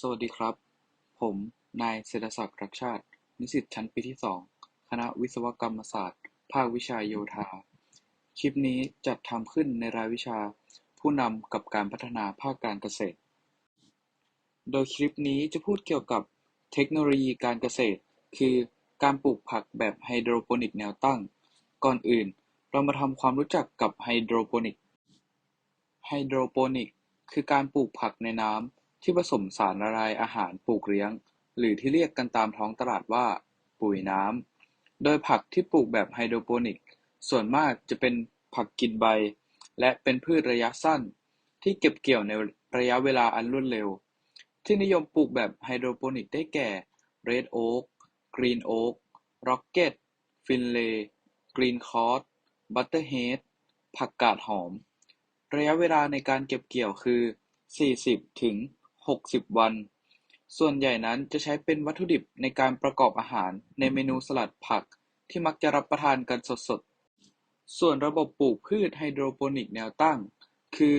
สวัสดีครับ ผม นาย เศรษฐศักดิ์ รักชาติ นิสิตชั้นปีที่สอง คณะวิศวกรรมศาสตร์ ภาควิชาโยธา คลิปนี้จัดทำขึ้นในรายวิชา ผู้นำกับการพัฒนาภาคการเกษตร โดยคลิปนี้จะพูดเกี่ยวกับเทคโนโลยีการเกษตร คือการปลูกผักแบบไฮโดรโปนิกแนวตั้ง ก่อนอื่น เรามาทำความรู้จักกับไฮโดรโปนิก ไฮโดรโปนิกคือการปลูกผักในน้ำ ที่ผสมสารละลายอาหารปลูกเลี้ยง หรือที่เรียกกันตามท้องตลาดว่า ปุ๋ยน้ำ โดยผักที่ปลูกแบบไฮโดรโปนิก ส่วนมากจะเป็นผักกินใบ และเป็นพืชระยะสั้น ที่เก็บเกี่ยวในระยะเวลาอันรวดเร็ว ที่นิยมปลูกแบบไฮโดรโปนิกได้แก่เรดโอ๊กกรีนโอ๊กร็อกเก็ตฟินเลย์กรีนคอร์สบัตเตอร์เฮดผักกาดหอม ระยะเวลาในการเก็บเกี่ยวคือ 40 ถึง 60วัน ส่วนใหญ่นั้นจะใช้เป็นวัตถุดิบในการประกอบอาหารในเมนูสลัดผักที่มักจะรับประทานกันสดๆ ส่วนระบบปลูกพืชไฮโดรโปนิกแนวตั้ง คือ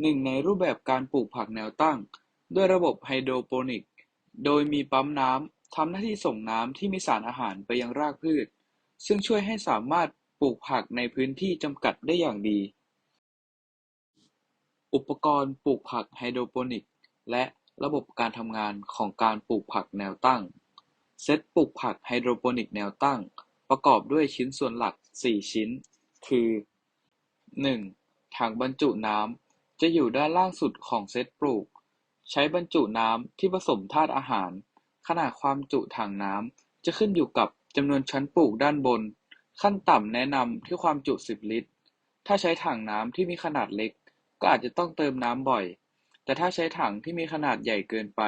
หนึ่งในรูปแบบการปลูกผักแนวตั้ง ด้วยระบบไฮโดรโปนิก โดยมีปั๊มน้ำทำหน้าที่ส่งน้ำที่มีสารอาหารไปยังรากพืช ซึ่งช่วยให้สามารถปลูกผักในพื้นที่จำกัดได้อย่างดี อุปกรณ์ปลูกผักไฮโดรโปนิก และระบบการทำงานของการปลูกผักแนวตั้ง เซตปลูกผักไฮโดรโปนิกแนวตั้ง ประกอบด้วยชิ้นส่วนหลัก 4 ชิ้น คือ 1. ถังบรรจุน้ำ จะอยู่ด้านล่างสุดของเซตปลูก ใช้บรรจุน้ำที่ผสมธาตุอาหาร ขนาดความจุถังน้ำ จะขึ้นอยู่กับจำนวนชั้นปลูกด้านบน ขั้นต่ำแนะนำที่ความจุ 10 ลิตร ถ้าใช้ถังน้ำที่มีขนาดเล็ก ก็อาจจะต้องเติมน้ำบ่อย แต่ถ้าใช้ถังที่มีขนาดใหญ่เกินไป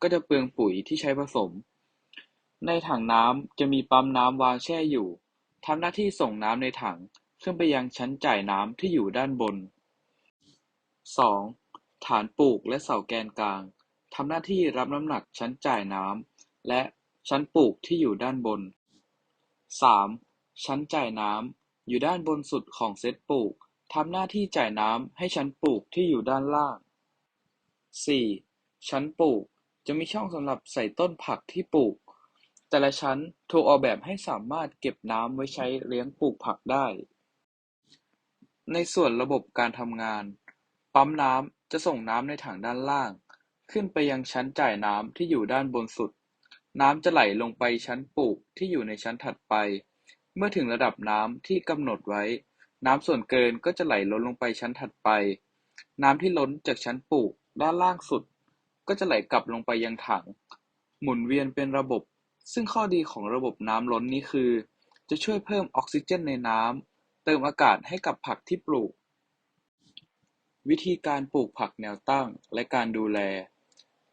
ก็จะเปลืองปุ๋ยที่ใช้ผสม ในถังน้ำจะมีปั๊มน้ำวางแช่อยู่ทำหน้าที่ส่งน้ำในถังขึ้นไปยังชั้นจ่ายน้ำที่อยู่ด้านบน 2. ฐานปลูกและเสาแกนกลางทำหน้าที่รับน้ำหนักชั้นจ่ายน้ำและชั้นปลูกที่อยู่ด้านบน 3. ชั้นจ่ายน้ำอยู่ด้านบนสุดของเซตปลูกทำหน้าที่จ่ายน้ำให้ชั้นปลูกที่อยู่ด้านล่าง 4. ชั้นปลูก จะมีช่องสำหรับใส่ต้นผักที่ปลูก แต่ละชั้นถูกออกแบบให้สามารถเก็บน้ำไว้ใช้เลี้ยงปลูกผักได้ ในส่วนระบบการทำงาน ปั๊มน้ำจะส่งน้ำในถังด้านล่าง ขึ้นไปยังชั้นจ่ายน้ำที่อยู่ด้านบนสุด น้ำจะไหลลงไปชั้นปลูกที่อยู่ในชั้นถัดไป เมื่อถึงระดับน้ำที่กำหนดไว้ น้ำส่วนเกินก็จะไหลล้นลงไปชั้นถัดไปน้ำที่ล้นจากชั้นปลูก ด้านล่างสุด ก็จะไหลกลับลงไปยังถัง หมุนเวียนเป็นระบบ ซึ่งข้อดีของระบบน้ำล้นนี้คือ จะช่วยเพิ่มออกซิเจนในน้ำ เติมอากาศให้กับผักที่ปลูก วิธีการปลูกผักแนวตั้งและการดูแล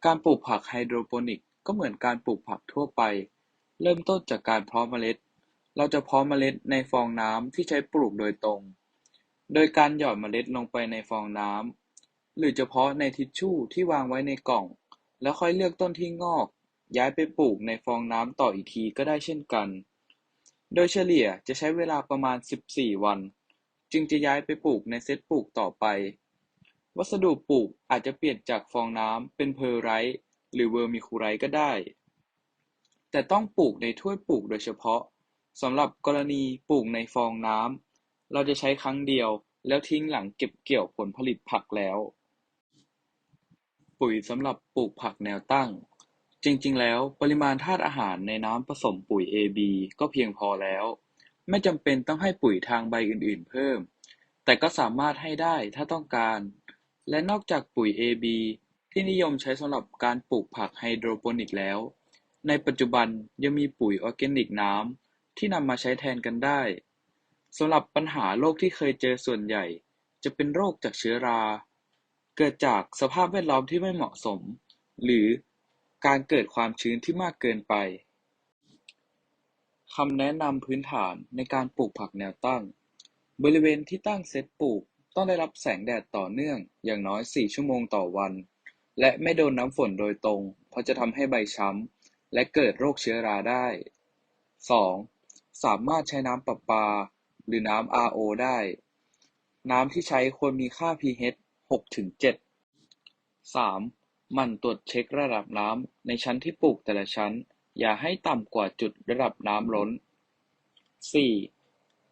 การปลูกผักไฮโดรโปนิกก็เหมือนการปลูกผักทั่วไป เริ่มต้นจากการเพาะเมล็ด เราจะเพาะเมล็ดในฟองน้ำที่ใช้ปลูกโดยตรง โดยการหยอดเมล็ดลงไปในฟองน้ำ หรือจะเพาะในทิชชู่ที่วางไว้ในกล่อง แล้วค่อยเลือกต้นที่งอก ย้ายไปปลูกในฟองน้ำต่ออีกทีก็ได้เช่นกัน โดยเฉลี่ยจะใช้เวลาประมาณ 14 วัน จึงจะย้ายไปปลูกในเซตปลูกต่อไป วัสดุปลูกอาจจะเปลี่ยนจากฟองน้ำเป็นเพอร์ไรต์หรือเวอร์มิคูไรต์ก็ได้ แต่ต้องปลูกในถ้วยปลูกโดยเฉพาะสำหรับกรณีปลูกในฟองน้ำเราจะใช้ครั้งเดียวแล้วทิ้งหลังเก็บเกี่ยวผลผลิตผักแล้ว ปุ๋ยสำหรับปลูกผักแนวตั้ง จริง ๆ แล้วปริมาณธาตุอาหารในน้ำผสมปุ๋ย AB ก็เพียงพอแล้ว ไม่จำเป็นต้องให้ปุ๋ยทางใบอื่น ๆ เพิ่ม แต่ก็สามารถให้ได้ถ้าต้องการ และนอกจากปุ๋ย AB ที่นิยมใช้สำหรับการปลูกผักไฮโดรโปนิกแล้ว ในปัจจุบันยังมีปุ๋ยออร์แกนิกน้ำที่นำมาใช้แทนกันได้สำหรับปัญหาโรคที่เคยเจอส่วนใหญ่ จะเป็นโรคจากเชื้อรา เกิดจากสภาพแวดล้อมที่ไม่เหมาะสม หรือการเกิดความชื้นที่มากเกินไป คำแนะนำพื้นฐานในการปลูกผักแนวตั้ง บริเวณที่ตั้งเซตปลูกต้องได้รับแสงแดดต่อเนื่องอย่างน้อย 4 ชั่วโมงต่อวัน และไม่โดนน้ำฝนโดยตรง เพราะจะทำให้ใบช้ำ และเกิดโรคเชื้อราได้ 2. สามารถใช้น้ำประปา หรือน้ำ RO ได้ น้ำที่ใช้ควรมีค่า pH 6-7 3. หมั่นตรวจเช็คระดับน้ำในชั้นที่ปลูกแต่ละชั้น อย่าให้ต่ำกว่าจุดระดับน้ำล้นสี่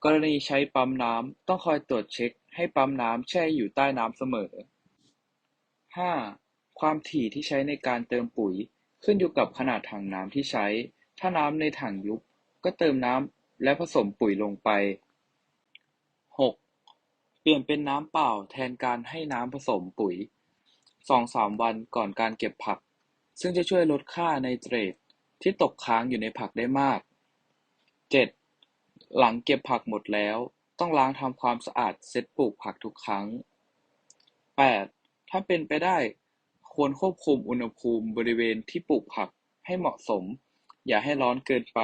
กรณีใช้ปั๊มน้ำต้องคอยตรวจเช็คให้ปั๊มน้ำแช่อยู่ใต้น้ำเสมอห้าความถี่ที่ใช้ในการเติมปุ๋ยขึ้นอยู่กับขนาดถังน้ำที่ใช้ ถ้าน้ำในถังยุบก็เติมน้ำและผสมปุ๋ยลงไปหก เปลี่ยนเป็นน้ำเปล่าแทนการให้น้ำผสมปุ๋ย สองสามวันก่อนการเก็บผัก ซึ่งจะช่วยลดค่าไนเตรตที่ตกค้างอยู่ในผักได้มากเจ็ดหลังเก็บผักหมดแล้ว ต้องล้างทำความสะอาดเซตปลูกผักทุกครั้งแปดถ้าเป็นไปได้ควรควบคุมอุณหภูมิบริเวณที่ปลูกผักให้เหมาะสม อย่าให้ร้อนเกินไป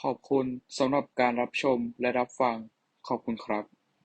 ขอบคุณสำหรับการรับชมและรับฟัง ขอบคุณครับ